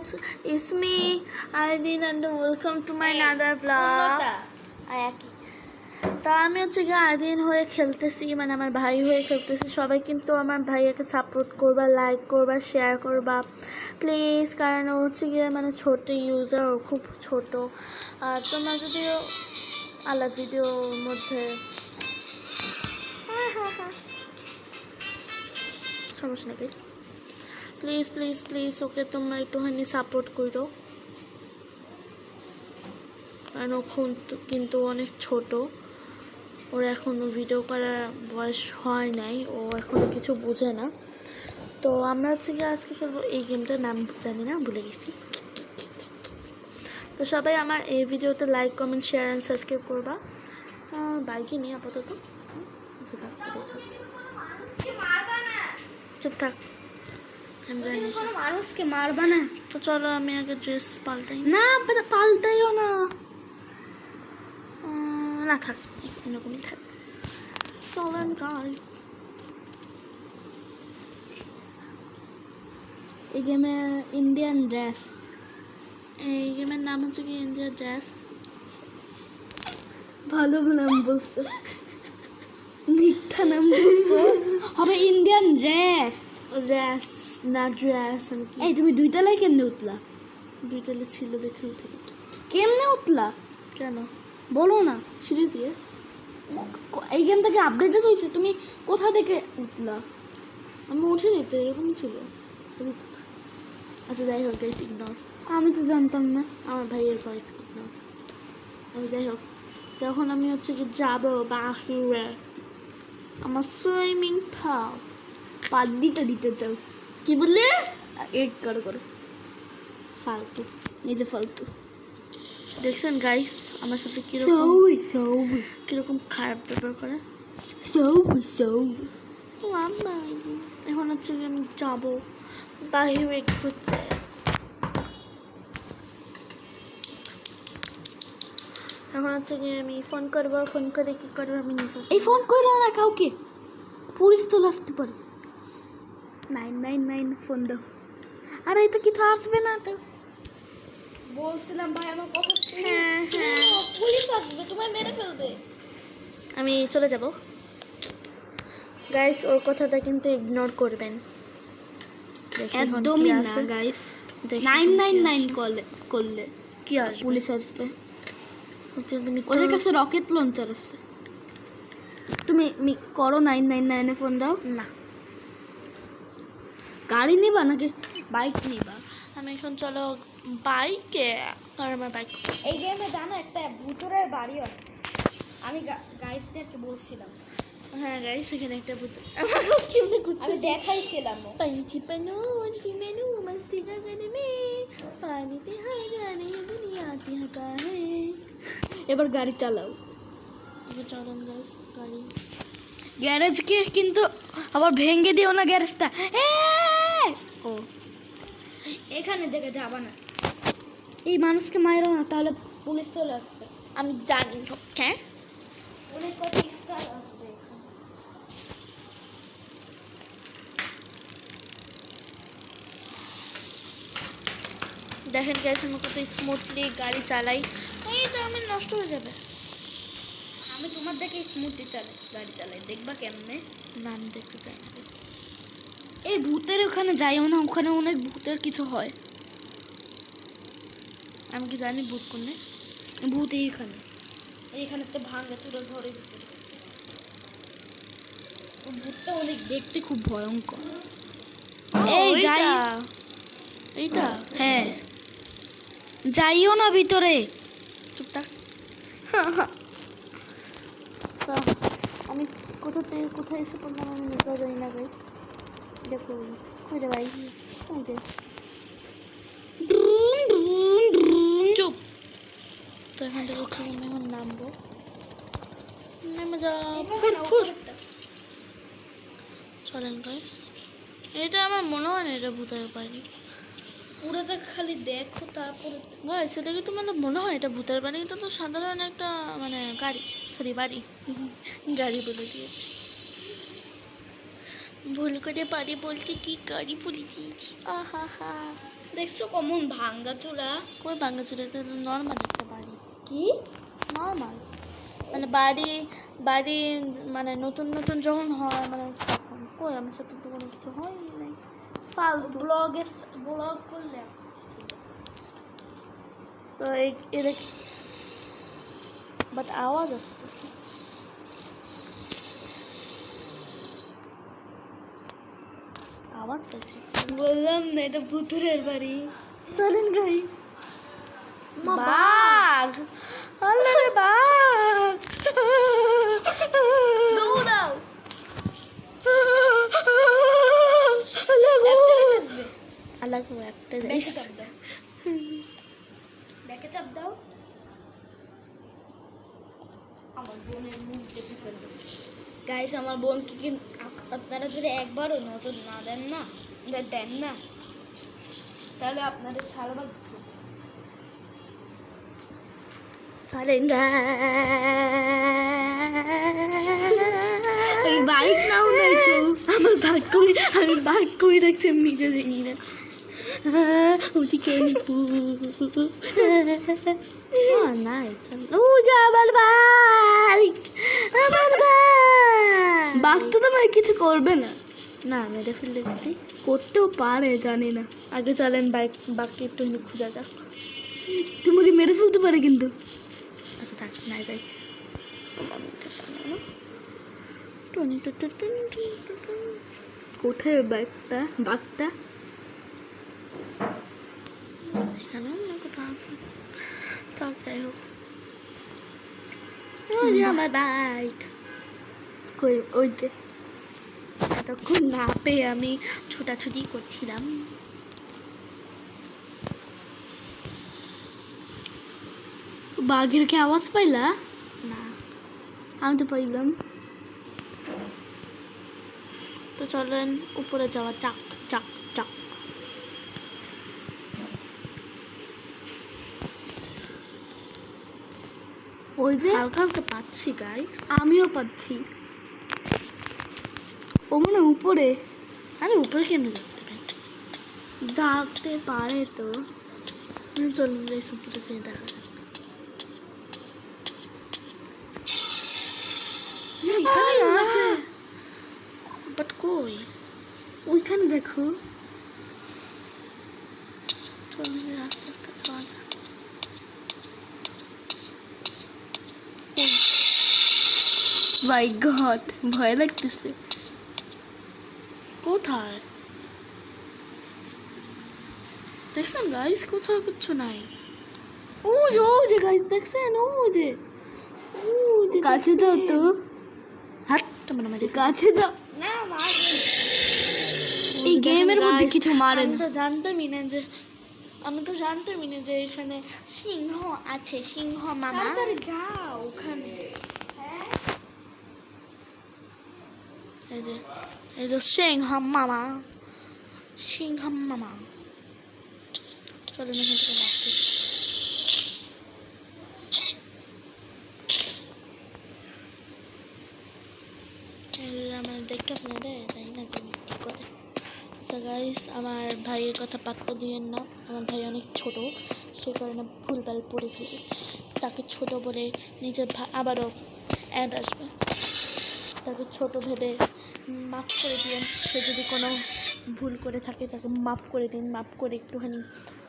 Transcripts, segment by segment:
guys, it's me, Aydin, and welcome to my another vlog. তা আমি হচ্ছে গিয়ে আদিন হয়ে খেলতেছি মানে আমার ভাই হয়ে খেলতেছি। সবাই কিন্তু আমার ভাইয়াকে সাপোর্ট করবা লাইক করবা শেয়ার করবা। প্লিজ কারণ ও হচ্ছে গিয়ে মানে ছোট ইউজার ও খুব ছোট। আর তোমরা যদিও আলাদা ভিডিওর মধ্যে সমস্যা নেই প্লিজ প্লিজ প্লিজ ওকে তোমরা একটুখানি সাপোর্ট করো। কারণ ও কিন্তু অনেক ছোট। ওর এখনও ভিডিও করার বয়স হয় নাই ও এখনও কিছু বোঝে না। তো আমরা হচ্ছে গিয়ে আজকে খেলব এই গেমটার নাম জানি না ভুলে গেছি। তো সবাই আমার এই ভিডিওতে like comment share and subscribe করবা। বাইকে নিয়ে আপাতত। আচ্ছা, থাক। চুপ থাক। মানুষকে মারবা না তো চলো আমি আগে ড্রেস পাল্টাই। না বেটা পাল্টাইও না। না থাক এরকমই থাক। চলেন গাইস এই গেমে ইন্ডিয়ান ড্রেস এই গেমের নাম হচ্ছে কি ইন্ডিয়া ড্রেস ভালো নাম বলছো। মিথ্যা নাম বলছো। হবে ইন্ডিয়ান ড্রেস ড্রেস না ড্রেস আমি কি এই তুমি দুই তলায় কেমনে উঠলা? দুইটালে ছিল দেখে উঠে গেছি। কেমনে উঠলা? কেন? বলো না। সিঁড়ি দিয়ে। এই গেম থেকে আপডেট হয়েছে তুমি কোথা থেকে উঠলা? আমি উঠিনি তো এরকম ছিল। তুমি আচ্ছা যাই হোক গাইস ইগনোর আমি তো জানতাম না। আমার ভাইয়ের ভয়েস ইগনোর আমি যাই হোক তখন আমি হচ্ছে কি যাব বাহিরে। আমার সুইমিং পুল পাত দিতে দিতে তো। কি বললে? এক করো করো। ফালতু এই যে ফালতু। দেখছেন গাইস আমার সাথে কীরকম কীরকম খারাপ ব্যবহার করে? এখন হচ্ছে কি আমি যাব। বাহিরে ঘুরতে এখন হচ্ছে কি আমি ফোন করব ফোন করে কি করব আমি নিজে এই ফোন করো না কাউকে। পুলিশ চলে আসতে পারে। নাইন নাইন নাইন ফোন দাও আরে এটা কিছু আসবে না তো। বলছিলাম ভাই আমার কথা হ্যাঁ, হ্যাঁ। পুলিশ আসবে তোমায় মেরে ফেলবে। আমি চলে যাব। গাইস ওর কথাটা কিন্তু ইগনোর করবেন। একদমই না গাইস নাইন নাইন নাইন। করলে করলে কি আসবে? পুলিশ আসবে। তুমি ওদের কাছে রকেট লঞ্চার আছে। তুমি করো নাইন নাইন নাইনে ফোন দাও। না। গাড়ি নিবা নাকি বাইক নিবা? আমি এখন চলো বাইকে কারণ আমার বাইক এই গেমে জানো একটা ভুতুরের বাড়ি আছে আমি গাইসদেরকে বলছিলাম। হ্যাঁ গাইস এখানে একটা ভুতুর। আমি দেখাইছিলাম পাঞ্চি পানো ফিমেনু মস্তি গগন মে। পানিতে হাই জানে দুনিয়াতে হাতা হে। এবার গাড়ি চালাও। চালান গাইস গাড়ি। গ্যারেজকে কিন্তু আবার ভেঙে দিও না গ্যারেজটা। হ্যাঁ ও। এখানে দেখে যাবা না। এই মানুষকে মাইরো না তাহলে পুলিশ চলে আসবে। আমি জানি। হ্যাঁ? অনেক কত স্টার আসবে দেখেন গাইস আমি কত স্মুথলি গাড়ি চালাই। এই তো আমি নষ্ট হয়ে যাবে। আমি তোমার দেখে স্মুথলি চালাই গাড়ি চালাই। দেখবা কেমনে? না আমি দেখতে চাই না। এই ভূতের ওখানে যাইও না ওখানে অনেক ভূতের কিছু হয়। আমি কি জানি বুক করলে ভূত এইখানে। এইখানে তো ভাঙা চুরা ঘরের ভিতরে। ভূতটা অনেক দেখতে খুব ভয়ঙ্কর। এই যাই এইটা? হ্যাঁ। যাইও না ভিতরে। চুপ থাক। আমি কোথা থেকে কোথায় এসে পড়লাম আমি নিজেও জানি না গাইস দেখো ওই রে ভাই ওই যে চুপ তো এখান থেকে হচ্ছে আমি এখন নামবো নেমে যা চলেন গাইস এটা আমার মনে হয় না এটা ভূতের বাড়ি পুরোটা খালি দেখো তারপরে গাইস এটা কি তোমাদের মনে হয় এটা ভূতের বাড়ি এটা তো সাধারণ একটা মানে গাড়ি সরি বাড়ি গাড়ি বলে দিয়েছি ভুল করে বাড়ি বলতে কি গাড়ি বলে দিয়েছি? আহা হা দেখছ কমন ভাঙ্গা চূড়া কই বাঙ্গাচুরে এটা নর্মাল একটা বাড়ি। কি? নর্মাল মানে বাড়ি বাড়ি মানে নতুন নতুন যখন হয় মানে তখন। কই আমার সাথে তো কোনো কিছু হয়নি নাই। ফালতু। ব্লগের ব্লগ করলে তো এই এদের বাট আওয়াজ আসতেছে। আওয়াজ পাইছে বললাম না এটা ভুতুরের বাড়ি। চলেন গাইস মা, বাঘ। আল্লাহ রে বাঘ। দৌড়াও। আল্লাহ গো। একটা ব্যাকে চাপ দাও। আমার বোনের মুখ দেখে গাইস আমার বোনকে কি আপনারা যদি একবারও নজর না দেন না দেন না তাহলে আপনাদের চলেন এই বাইক নাও নাই তো আমার ভাগ করে আমি ভাগ করে রাখছি আমি নিজে জানি না। ওদিকে আমার বাইক আমার বাইক বাঘ তো তোমার কিছু করবে না। না মেরে ফেললে যদি। করতেও পারে জানি না। আগে চলেন বাইক বাঘকে একটু খুঁজা যাক। তোমাকে মেরে ফেলতে পারে কিন্তু। আচ্ছা থাক না যাই। কোথায় বাইকটা বাঘটা? এখানেও না কোথাও আছে? থাক যাই হোক ওই যে আমার বাইক কই ওই যে এতক্ষণ না পেয়ে আমি ছোটাছুটি করছিলাম। বাঘের কি আওয়াজ পাইলা? না আমি তো পাইলাম। তো চলেন উপরে যাওয়া চাক চাক চাক ওই যে হালকা হালকা পাচ্ছি গাই আমিও পাচ্ছি। ও মনে উপরে। আরে উপরে কেমনে যাচ্ছে? ডাকতে পারে তো। চলুন যাই উপরে যেয়ে দেখা যাক। বাট কই? ওইখানে দেখো। চলুন আস্তে আস্তে যাওয়া যাক। মাই গড ভয় লাগতেছে কোথায় দেখছেন গাইস কোথাও কিচ্ছু নাই ও যে ও যে গাইস দেখছেন ও যে ও যে কাছে দাও তো হাট মানে মানে কাছে দাও না এই গেমের মধ্যে কিছু মারে আমি না তো জানতামই না যে আমি তো জানতামই না যে এখানে সিংহ আছে সিংহ মামা যাও ওখানে এই যে এই যে সিংহ মামা সিংহ মামা। চলুন এখান থেকে যে আমার দেখতে আপনারা তাই না? জানি কি করে? আচ্ছা গাইস আমার ভাইয়ের কথা পাত্তা দিয়েন না, আমার ভাই অনেক ছোট, সে কারণে ভুলভাল পড়ে ফেলি। তাকে ছোট বলে নিজের আবারও অ্যাড আসবে। তাকে ছোট ভেবে মাফ করে দিন সে যদি কোনো ভুল করে থাকে তাকে মাফ করে দিন। মাফ করে একটুখানি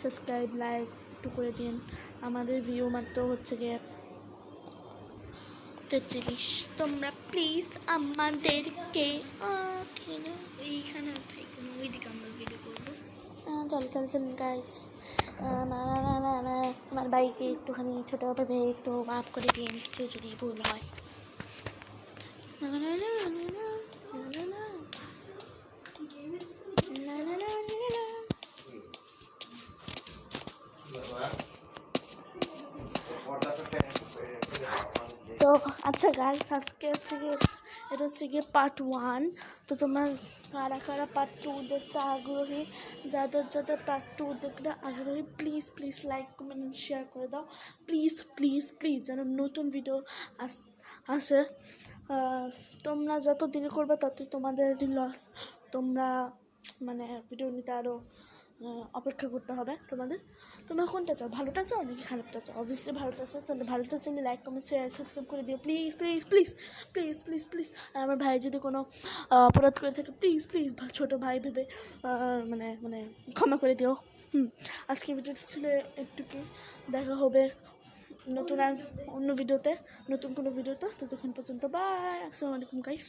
সাবস্ক্রাইব লাইক একটু করে দিন। আমাদের ভিউ মাত্র হচ্ছে গিয়ে তেত্রিশ। তোমরা প্লিজ আমাদেরকে এইখানে ওইদিকে আমরা ভিডিও করব। চল চল চল গাইস আমার বাইকে একটুখানি ছোটো ভেবে একটু মাফ করে দিন কেউ যদি ভুল হয় না, না, না, না, না, না, না, না। না, না, না, না, না। তো আচ্ছা গাইস আজকে হচ্ছে গিয়ে, এটা হচ্ছে গিয়ে পার্ট ওয়ান তো তোমরা কারা কারা পার্ট টু দেখতে আগ্রহী, যাদের যাদের পার্ট টু দেখতে আগ্রহী please please like comment share করে দাও। প্লিজ প্লিজ প্লিজ যেন নতুন ভিডিও আস, আসে। তোমরা যত দিনে করবে ততই তোমাদের লস তোমরা মানে ভিডিও নিতে আরও অপেক্ষা করতে হবে তোমাদের। তোমরা কোনটা চাও, ভালোটা চাও নাকি খারাপটা চাও? অবভিয়াসলি ভালোটা চাও, তাহলে ভালোটা চাইলে লাইক কমেন্ট শেয়ার সাবস্ক্রাইব করে দিও। Please please please please please please আর আমার ভাই যদি কোনো অপরাধ করে থাকে প্লিজ প্লিজ ছোটো ভাই ভেবে মানে মানে ক্ষমা করে দিও। হুম। আজকে ভিডিওটা ছিল একটু কি, দেখা হবে নতুন অন্য ভিডিওতে নতুন কোনো ভিডিওতে ততক্ষণ পর্যন্ত বাই আসসালামু আলাইকুম গাইস